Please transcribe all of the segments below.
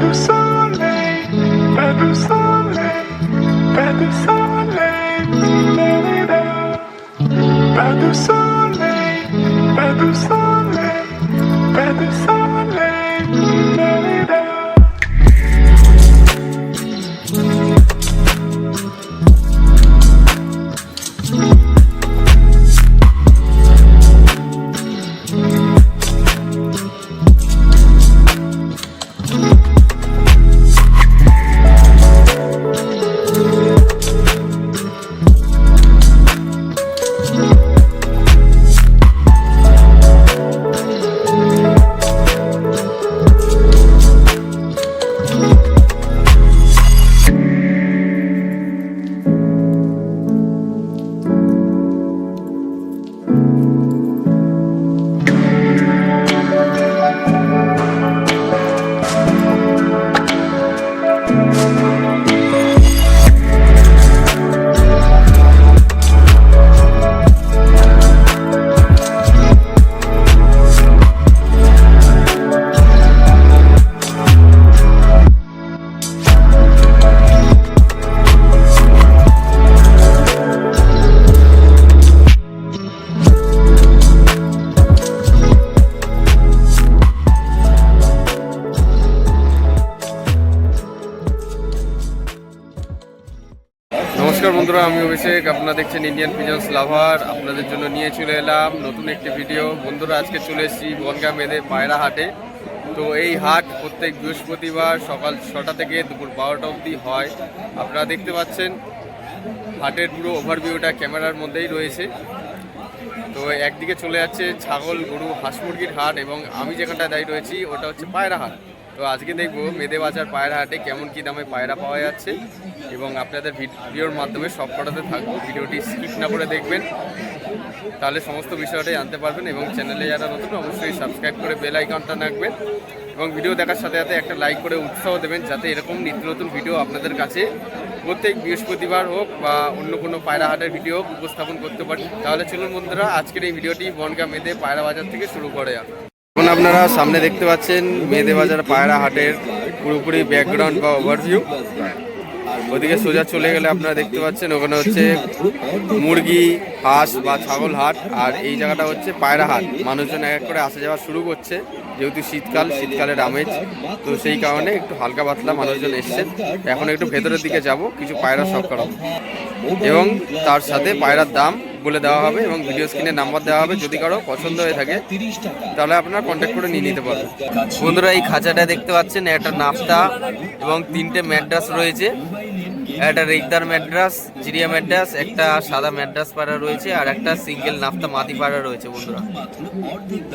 do something. নমস্কার বন্ধুরা, আমি অভিষেক। আপনারা দেখছেন ইন্ডিয়ান পিজন্স লাভার আপনাদের জন্য নিয়ে চলে এলাম নতুন একটি ভিডিও বন্ধুরা, আজকে চলে এসেছি বনগা মেদে পায়রা হাটে। তো এই হাট প্রত্যেক বৃহস্পতিবার সকাল ছটা থেকে দুপুর বারোটা অবধি হয়। আপনারা দেখতে পাচ্ছেন, হাটের পুরো ওভারভিউটা ক্যামেরার মধ্যেই রয়েছে। তো একদিকে চলে যাচ্ছে ছাগল, গরু, হাঁস মুরগির হাট এবং আমি যেখানটায় দায়ী রয়েছি, ওটা হচ্ছে পায়রা হাট। তো আজকে দেখব মেদে বাজার পায়রা হাটে কেমন কি দামে পায়রা পাওয়া যাচ্ছে এবং আপনাদের ভিডিওর মাধ্যমে সব কটাতে থাকব। ভিডিওটি স্কিপ না করে দেখবেন। তাহলে সমস্ত বিষয়টাই জানতে পারবেন এবং চ্যানেলে যারা নতুন, অবশ্যই সাবস্ক্রাইব করে বেল আইকনটা রাখবেন এবং ভিডিও দেখার সাথে সাথে একটা লাইক করে উৎসাহ দেবেন যাতে এরকম নিত্য নতুন ভিডিও আপনাদের কাছে প্রত্যেক বৃহস্পতিবার হোক বা অন্য কোনো পায়রা হাটের ভিডিও উপস্থাপন করতে পারি। তাহলে চলুন বন্ধুরা, আজকের এই ভিডিওটি বনগা মেদে পায়রা বাজার থেকে শুরু করে। যাক এখন আপনারা সামনে দেখতে পাচ্ছেন মেদে বাজার পায়রা হাটের পুরোপুরি ব্যাকগ্রাউন্ড বা ওভারভিউ ওদিকে সোজা চলে গেলে আপনারা দেখতে পাচ্ছেন, ওখানে হচ্ছে মুরগি, হাঁস বা ছাগল হাট, আর এই জায়গাটা হচ্ছে পায়রা হাট। মানুষজন এক এক করে আসা যাওয়া শুরু করছে, যেহেতু শীতকাল, শীতকালের আমেজ, তো সেই কারণে একটু হালকা পাতলা মানুষজন এসছেন। এখন একটু ভেতরের দিকে যাব, কিছু পায়রা করাবো। এবং তার সাথে পায়রার দাম বলে দেওয়া হবে এবং ভিডিও স্ক্রিনে নাম্বার দেওয়া হবে, যদি কারও পছন্দ হয়ে থাকে, তাহলে আপনারা কন্ট্যাক্ট করে নিয়ে নিতে পারবেন। বন্ধুরা, এই খাঁচাটা দেখতে পাচ্ছেন, একটা নাফতা এবং তিনটে ম্যাড্রাস রয়েছে। একটা রেগদার ম্যাড্রাস চিড়িয়া ম্যাড্রাস একটা সাদা ম্যাড্রাস পাড়া রয়েছে আর একটা সিঙ্গেল নাফতা মাতি পাড়া রয়েছে বন্ধুরা।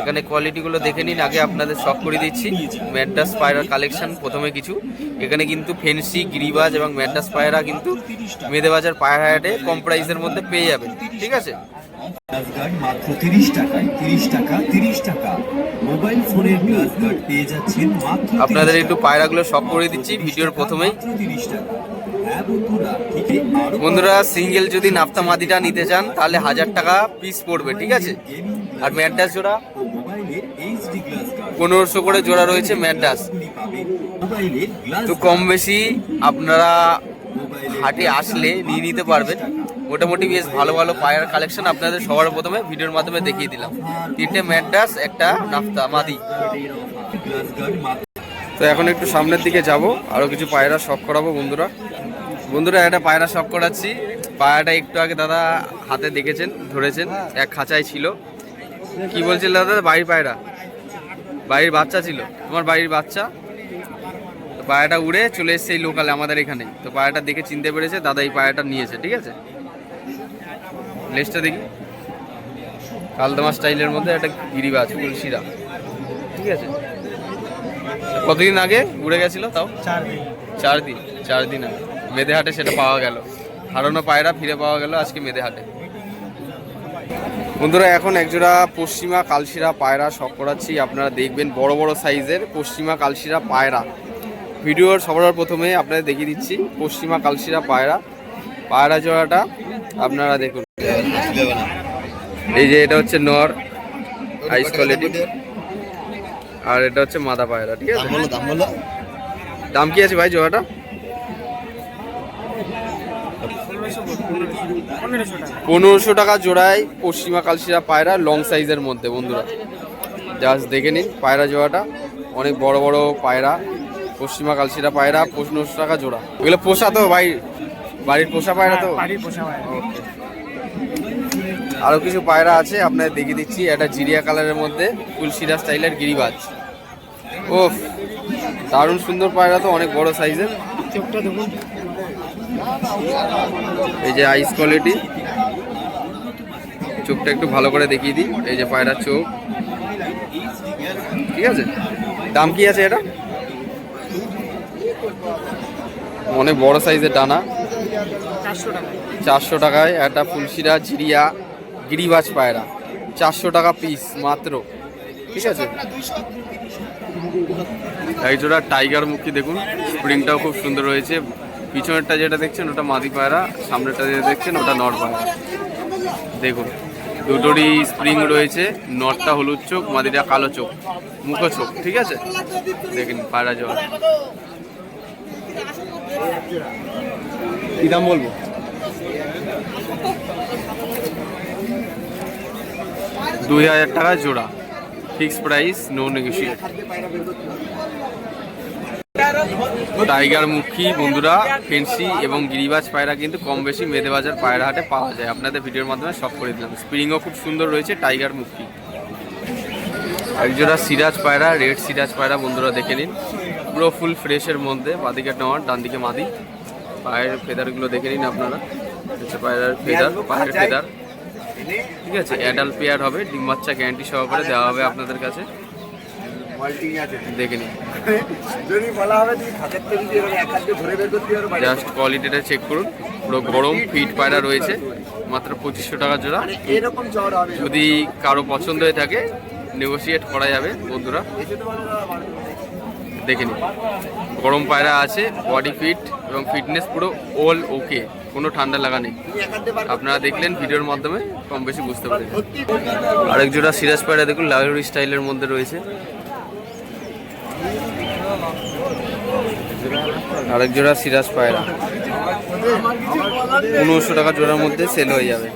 এখানে কোয়ালিটিগুলো দেখে নিন আগে আপনাদের শখ করে দিচ্ছি। ম্যাড্রাস পায়রার কালেকশন প্রথমে কিছু। এখানে কিন্তু ফেন্সি গিরিবাজ এবং ম্যাড্রাস পায়রা কিন্তু মেদেবাজার পায়রা হাটে কম প্রাইসের মধ্যে পেয়ে যাবেন ঠিক আছে? গার্ড মাত্র তিরিশ টাকায় তিরিশ টাকা তিরিশ টাকা। মোবাইল ফোনের গার্ড পেয়ে যাচ্ছেন মাত্র আপনাদের একটু পায়রাগুলো শখ করে দিচ্ছি ভিডিওর প্রথমেই। তিরিশ টাকা। বন্ধুরা সিঙ্গেল যদি নাফতা মাদিটা নিতে চান, তাহলে হাজার টাকা পিস পড়বে, ঠিক আছে? আর ম্যাডাস জোড়া? পনেরোশো করে জোড়া রয়েছে গ্লাস তো কম বেশি আপনারা হাটে আসলে নিয়ে নিতে পারবেন। মোটামুটি বেশ ভালো ভালো পায়ার কালেকশন আপনাদের সবার প্রথমে ভিডিওর মাধ্যমে দেখিয়ে দিলাম। তিনটে ম্যাড্রাস, একটা নাফতা মাদি তো এখন একটু সামনের দিকে যাব আরও কিছু পায়রা শখ করাবো বন্ধুরা। বন্ধুরা একটা পায়রা শখ করাচ্ছি। পায়রাটা একটু আগে দাদা হাতে দেখেছেন ধরেছেন এক খাঁচায় ছিল। কি বলছিল দাদা? বাড়ির পায়রা। বাড়ির বাচ্চা ছিল। তোমার বাড়ির বাচ্চা? তো পায়রাটা উড়ে চলে এসছে এই লোকালে আমাদের এখানে। তো পায়রাটা দেখে চিনতে পেরেছে দাদা এই পায়রাটা নিয়েছে ঠিক আছে? লেজটা দেখি। কালদমা স্টাইলের মধ্যে একটা গিরিবাজ তুলসিরা। ঠিক আছে? কতদিন আগে উড়ে গেছিল তাও? চার দিন। চার দিন চার দিন আগে। মেদে হাটে সেটা পাওয়া গেল। হারানো পায়রা ফিরে পাওয়া গেল আজকে মেদেহাটে। বন্ধুরা এখন একজোড়া পশ্চিমা কালশিরা পায়রা শখ করাচ্ছি। আপনারা দেখবেন বড় বড় সাইজের পশ্চিমা কালশিরা পায়রা। ভিডিওর সবার প্রথমে আপনাদের দেখিয়ে দিচ্ছি পশ্চিমা কালশিরা পায়রা। পায়রা জোড়াটা আপনারা দেখুন। এই যে এটা হচ্ছে নর হাইস কোয়ালিটি আর এটা হচ্ছে মাদা পায়রা ঠিক আছে? দাম কি আছে ভাই জোড়াটা? পনেরোশো টাকা জোড়ায় পশ্চিমা কালশিরা পায়রা লং সাইজের মধ্যে বন্ধুরা। জাস্ট দেখে নিন পায়রা জোড়াটা। অনেক বড় বড় পায়রা পশ্চিমা কালশিরা পায়রা পনেরোশো টাকা জোড়া। এগুলো পোষা তো ভাই? বাড়ির পোষা পায়রা তো? পোষা আরও কিছু পায়রা আছে আপনাদের দেখিয়ে দিচ্ছি। একটা জিরিয়া কালারের মধ্যে ফুলশিরা স্টাইলের গিরিবাজ। ওফ দারুণ সুন্দর পায়রা তো অনেক বড় সাইজের। চোখটা দেখুন। এই যে আইস কোয়ালিটি চোখটা একটু ভালো করে দেখিয়ে দিই। এই যে পায়রার চোখ। ঠিক আছে? দাম কি আছে এটা? অনেক বড় সাইজের ডানা। চারশো টাকায় একটা ফুলশিরা জিরিয়া গিরিবাজ পায়রা। চারশো টাকা পিস মাত্র। ঠিক আছে? এই জোড়া টাইগার মুখী দেখুন। স্প্রিংটাও খুব সুন্দর রয়েছে পিছনেরটা যেটা দেখছেন ওটা মাদি পায়রা সামনেরটা যেটা দেখছেন ওটা নর পায়রা। দেখুন দুটোরই স্প্রিং রয়েছে নরটা হলুদ চোখ মাদিটা কালো চোখ মুখো চোখ ঠিক আছে? দেখুন পায়রা জোড়া কি দাম বলব? দুই হাজার টাকা জোড়া fix price no negotiate tiger মুখী বন্ধুরা ফেন্সি এবং গিরিবাজ পায়রা কিন্তু কম বেশি মেদে বাজার পায়রা হাটে পাওয়া যায়। আপনাদের ভিডিওর মাধ্যমে সব করে দিলাম। স্প্রিংও খুব সুন্দর রয়েছে টাইগার মুখী একজোড়া সিরাজ পায়রা রেড সিরাজ পায়রা বন্ধুরা দেখে নিন। পুরো ফুল ফ্রেশের মধ্যে বাদিকে নেওয়ার ডান দিকে মাদি। পায়ের ফেদারগুলো দেখে নিন আপনারা। হচ্ছে পায়রার ফেদার পায়ের ফেদার। ঠিক আছে অ্যাডাল্ট পেয়ার হবে ডিম বাচ্চা গ্যারান্টি সহকারে দেওয়া হবে আপনাদের কাছে। দেখে নিন। যদি বলা হবে তুমি খাতের থেকে দিয়ে এক হাত ধরে বের করতে পারো জাস্ট কোয়ালিটিটা চেক করুন। পুরো গরম ফিট পায়রা রয়েছে। মাত্র পঁচিশশো টাকা জোড়া। এরকম চড় হবে যদি কারও পছন্দ হয়ে থাকে নেগোসিয়েট করা যাবে বন্ধুরা। দেখে নিন। গরম পায়রা আছে বডি ফিট এবং ফিটনেস পুরো অল ওকে কোনো ঠান্ডা লাগা নেই। আপনারা দেখলেন ভিডিওর মাধ্যমে কম বেশি বুঝতে পারেন আরেক জোড়া সিরাজ পায়রা দেখুন লাভেরি স্টাইলের মধ্যে রয়েছে। আরেক জোড়া সিরাজ পায়রা। পনেরোশো টাকা জোড়ার মধ্যে সেল হয়ে যাবে।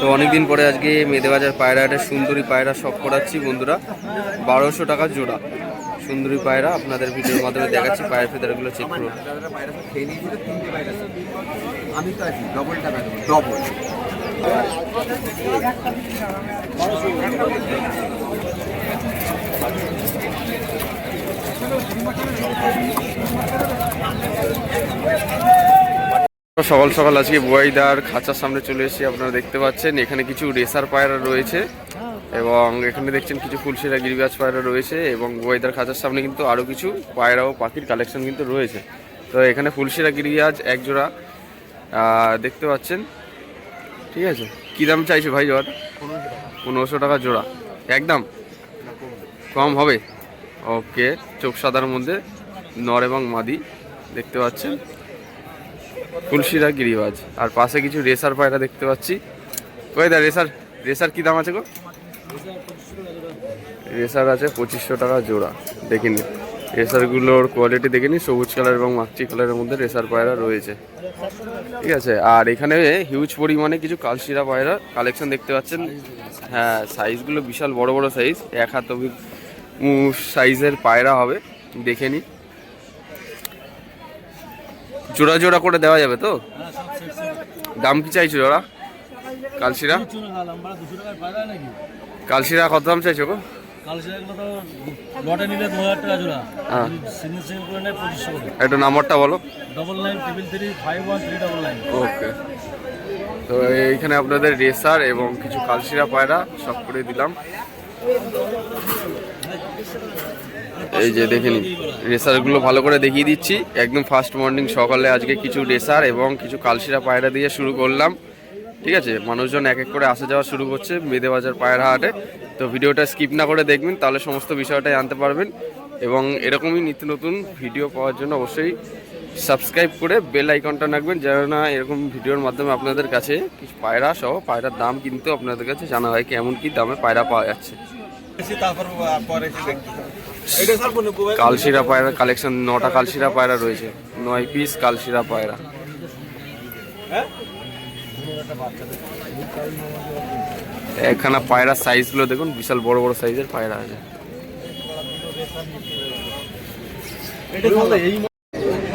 তো অনেকদিন পরে আজকে মেদেবাজার পায়রা একটা সুন্দরী পায়রা শখ করাচ্ছি বন্ধুরা। বারোশো টাকা জোড়া। সুন্দরী পায়রা আপনাদের ভিডিওর মাধ্যমে দেখাচ্ছি, পায়ের ফেদারগুলো চেক করুন। ডবল সকাল সকাল আজকে বুয়াইদার খাঁচার সামনে চলে এসেছি, আপনারা দেখতে পাচ্ছেন। এখানে কিছু রেসার পায়রা রয়েছে এবং এখানে দেখছেন কিছু ফুলশিরা, গিরিবাজ পায়রা রয়েছে এবং বুয়াইদার খাঁচার সামনে কিন্তু আরও কিছু পায়রা ও পাখির কালেকশন কিন্তু রয়েছে। তো এখানে ফুলশিরা, গিরিবাজ এক জোড়া দেখতে পাচ্ছেন। ঠিক আছে। কী দাম চাইছে ভাই জোড়াটা? পনেরোশো টাকা জোড়া। একদম? কম হবে? ওকে চোখ সাদার মধ্যে নর এবং মাদি দেখতে পাচ্ছেন। ফুলশিরা গিরিবাজ। আর পাশে কিছু রেসার পায়রা দেখতে পাচ্ছি। দা রেসার রেসার কি দাম আছে গো? রেসার আছে পঁচিশশো টাকা জোড়া দেখে নিন রেসারগুলোর কোয়ালিটি দেখে নিন সবুজ কালার এবং মাকচি কালারের মধ্যে রেসার পায়রা রয়েছে। ঠিক আছে, আর এখানে হিউজ পরিমাণে কিছু কালশিরা পায়রা কালেকশন দেখতে পাচ্ছেন। হ্যাঁ সাইজগুলো বিশাল বড় বড় সাইজ এক হাত অবধি সাইজের পায়রা হবে, দেখে নিন। জোড়া জোড়া করে দেওয়া যাবে তো? দাম কি চাইছো জোড়া? কালশিরা? কালশিরা কত দাম চাইছো গো? হ্যাঁ। একটু নাম্বারটা বলো। ওকে। তো এইখানে আপনাদের রেসার এবং কিছু কালশিরা পায়রা সব করে দিলাম। এই যে দেখেন, রেসারগুলো ভালো করে দেখিয়ে দিচ্ছি। একদম ফার্স্ট মর্নিং সকালে আজকে কিছু রেসার এবং কিছু কালশিরা পায়রা দিয়ে শুরু করলাম। ঠিক আছে? মানুষজন এক এক করে আসা যাওয়া শুরু করছে মেদেবাজার পায়রা হাটে। তো ভিডিওটা স্কিপ না করে দেখবেন, তাহলে সমস্ত বিষয়টাই জানতে পারবেন। এবং এরকমই নিত্য নতুন ভিডিও পাওয়ার জন্য অবশ্যই সাবস্ক্রাইব করে বেল আইকনটা রাখবেন, যেন না এরকম ভিডিওর মাধ্যমে আপনাদের কাছে কিছু পায়রা সহ পায়রার দাম কিন্তু আপনাদের কাছে জানা হয়, কেমন কি দামে পায়রা পাওয়া যাচ্ছে। কালশিরা পায়রা কালেকশন নটা কালশিরা পায়রা রয়েছে। নয় পিস কালশিরা পায়রা। একখানা পায়রার সাইজগুলো দেখুন বিশাল বড় বড় সাইজের পায়রা আছে।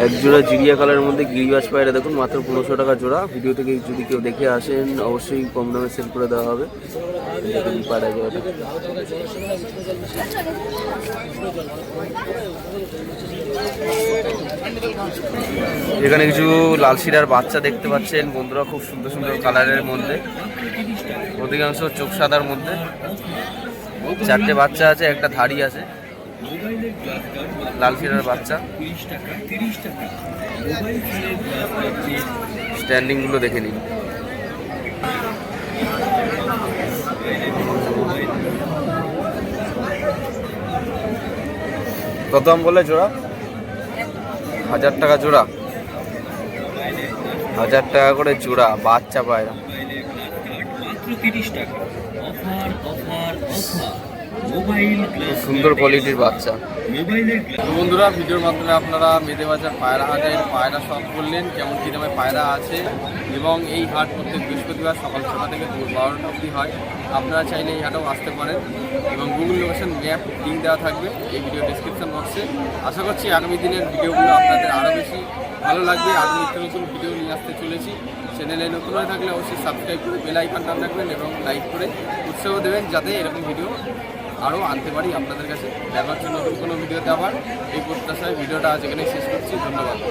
এক জোড়া জিরিয়া কালারের মধ্যে গিরিবাজ পায়রা দেখুন মাত্র পনেরোশো টাকা জোড়া। ভিডিও থেকে যদি কেউ দেখে আসেন অবশ্যই কম দামে সেল করে দেওয়া হবে। এখানে কিছু লাল শিরার বাচ্চা দেখতে পাচ্ছেন। বন্ধুরা খুব সুন্দর সুন্দর কালারের মধ্যে। অধিকাংশ চোখ সাদার মধ্যে। চারটে বাচ্চা আছে, একটা ধাড়ি আছে। লাল শিরার বাচ্চা। স্ট্যান্ডিংগুলো দেখে নিন। কত দাম বলে জোড়া? হাজার টাকা জোড়া। হাজার টাকা করে জোড়া, বাচ্চা পায়রা। তিরিশ টাকা। অফার অফার অফার সুন্দর কোয়ালিটির বাচ্চা। বন্ধুরা ভিডিওর মাধ্যমে আপনারা মেদে বাজার পায়রা হাটের পায়রা সব করলেন কেমন কী দামে পায়রা আছে এবং এই হাট প্রত্যেক বৃহস্পতিবার সকাল ছটা থেকে দুপুর বারোটা অবধি হয়। আপনারা চাইলে এই হাটেও আসতে পারেন এবং গুগল লোকেশন ম্যাপ লিঙ্ক দেওয়া থাকবে এই ভিডিও ডিসক্রিপশন বক্সে আশা করছি আগামী দিনের ভিডিওগুলো আপনাদের আরও বেশি ভালো লাগবে। আরও নিত্য নতুন ভিডিও নিয়ে আসতে চলেছি। চ্যানেলে নতুন হয়ে থাকলে অবশ্যই সাবস্ক্রাইব করে বেল আইকন রাখবেন এবং লাইক করে উৎসাহ দেবেন যাতে এরকম ভিডিও আরও আনতে পারি আপনাদের কাছে। দেখার জন্য নতুন কোনো ভিডিওতে আবার এই প্রত্যাশায় ভিডিওটা আজ এখানে শেষ করছি। ধন্যবাদ।